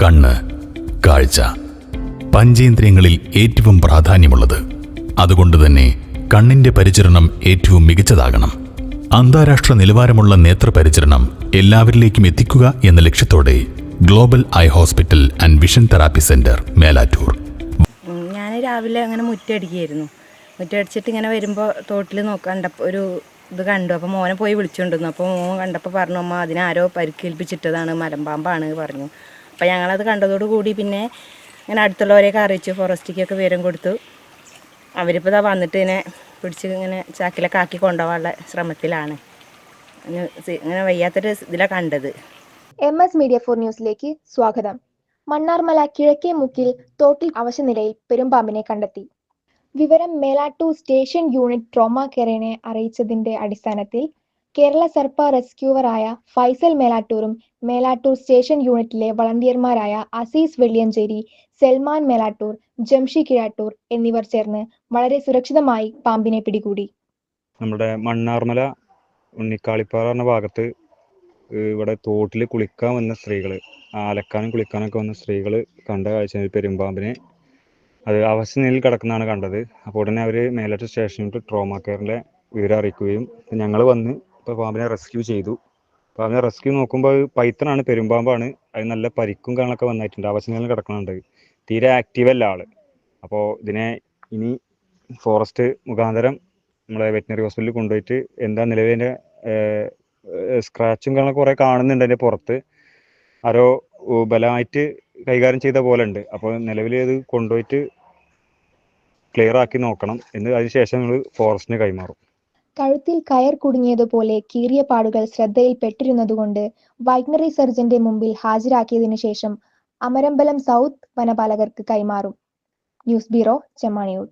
കണ്ണ് കാഴ്ച പഞ്ചേന്ദ്രിയങ്ങളിൽ ഏറ്റവും പ്രാധാന്യമുള്ളത്. അതുകൊണ്ട് തന്നെ കണ്ണിന്റെ പരിചരണം ഏറ്റവും മികച്ചതാകണം. അന്താരാഷ്ട്ര നിലവാരമുള്ള നേത്രപരിചരണം എല്ലാവരിലേക്കും എത്തിക്കുക എന്ന ലക്ഷ്യത്തോടെ global eye hospital and vision therapy centre Melattur. ഞാൻ രാവിലെ അങ്ങനെ മുറ്റടിക്കുകയായിരുന്നു മുറ്റടിച്ചിട്ട് ഇങ്ങനെ വരുമ്പോൾ തോട്ടിൽ നോക്കണ്ടപ്പോൾ ഒരു ഇത് കണ്ടു. അപ്പോൾ മോനെ പോയി വിളിച്ചുകൊണ്ടിരുന്നു അപ്പോൾ മോൻ കണ്ടപ്പോൾ പറഞ്ഞു അമ്മ അതിനാരോ പരിക്കേൽപ്പിച്ചിട്ടതാണ് മലമ്പാമ്പാണ് പറഞ്ഞു. അപ്പോൾ ഞങ്ങളത് കണ്ടതോട് കൂടി പിന്നെ ഇങ്ങനെ അടുത്തുള്ളവരെയൊക്കെ അറിയിച്ചു. ഫോറസ്റ്റിക്കൊക്കെ വിവരം കൊടുത്തു. അവരിപ്പോൾ ഇതാ വന്നിട്ട് ഇങ്ങനെ പിടിച്ച് ഇങ്ങനെ ചാക്കിലൊക്കെ ആക്കി കൊണ്ടുപോകാനുള്ള ശ്രമത്തിലാണ്. ഇങ്ങനെ വയ്യാത്തൊരു ഇതിലാണ് കണ്ടത്. എം എസ് മീഡിയ ഫോർ ന്യൂസിലേക്ക് സ്വാഗതം. മണ്ണാർമല കിഴക്കേ മുക്കിൽ തോട്ടിൽ അവശനിലയിൽ പെരുമ്പാമ്പിനെ കണ്ടെത്തി. വിവരം മേലാട്ടൂ സ്റ്റേഷൻ യൂണിറ്റ് ട്രോമ കെയറിനെ അറിയിച്ചതിന്റെ അടിസ്ഥാനത്തിൽ കേരള സർപ്പ റെസ്ക്യൂവറായ ഫൈസൽ മേലാറ്റൂറും മേലാറ്റൂർ സ്റ്റേഷൻ യൂണിറ്റിലെ വളണ്ടിയർമാരായ അസീസ് വെള്ളിയഞ്ചേരി സൽമാൻ മേലാറ്റൂർ ജംഷി കിഴാട്ടൂർ എന്നിവർ ചേർന്ന് വളരെ സുരക്ഷിതമായി പാമ്പിനെ പിടികൂടി. നമ്മുടെ മണ്ണാർമല ഉണ്ണിക്കാളിപ്പാറ എന്ന ഭാഗത്ത് ഇവിടെ തോട്ടിൽ കുളിക്കാൻ വന്ന സ്ത്രീകൾ അലക്കാനും കുളിക്കാനൊക്കെ വന്ന സ്ത്രീകൾ കണ്ട കാഴ്ച പെരുമ്പാമ്പിനെ. അത് അവസ്ഥനിലയിൽ കിടക്കുന്നതാണ് കണ്ടത്. അപ്പോൾ ഉടനെ അവർ മേലാറ്റൂർ സ്റ്റേഷനിൽ ട്രോമ കെയറിന്റെ വിവരം അറിയിക്കുകയും ഞങ്ങൾ വന്ന് ഇപ്പോൾ പാമ്പിനെ റെസ്ക്യൂ ചെയ്തു. പാമ്പിനെ റെസ്ക്യൂ നോക്കുമ്പോൾ പൈത്തനാണ് പെരുമ്പാമ്പാണ്. അത് നല്ല പരിക്കും കാണൊക്കെ വന്നിട്ടുണ്ട്. അവസ്ഥനിലയിൽ കിടക്കുന്നുണ്ട്. തീരെ ആക്റ്റീവ് അല്ല ആൾ. അപ്പോൾ ഇതിനെ ഇനി ഫോറസ്റ്റ് മുഖാന്തരം നമ്മളെ വെറ്റിനറി ഹോസ്പിറ്റലിൽ കൊണ്ടുപോയിട്ട് എന്താ നിലവിലെ സ്ക്രാച്ചും കാണാൻ കുറെ കാണുന്നുണ്ട് അതിന്റെ പുറത്ത്. ആരോ ബലമായിട്ട് കൈകാര്യം ചെയ്ത പോലെ ഉണ്ട്. അപ്പോൾ നിലവിൽ അത് കൊണ്ടുപോയിട്ട് ക്ലിയർ ആക്കി നോക്കണം. എന്ന് അതിനുശേഷം നമ്മൾ ഫോറസ്റ്റിന് കൈമാറും. കഴുത്തിൽ കയർ കുടുങ്ങിയതുപോലെ കീറിയ പാടുകൾ ശ്രദ്ധയിൽപ്പെട്ടിരുന്നതുകൊണ്ട് വൈഗ്നറി സർജന്റെ മുമ്പിൽ ഹാജരാക്കിയതിനു ശേഷം അമരമ്പലം സൗത്ത് വനപാലകർക്ക് കൈമാറും. News bureau Chemmaniyur.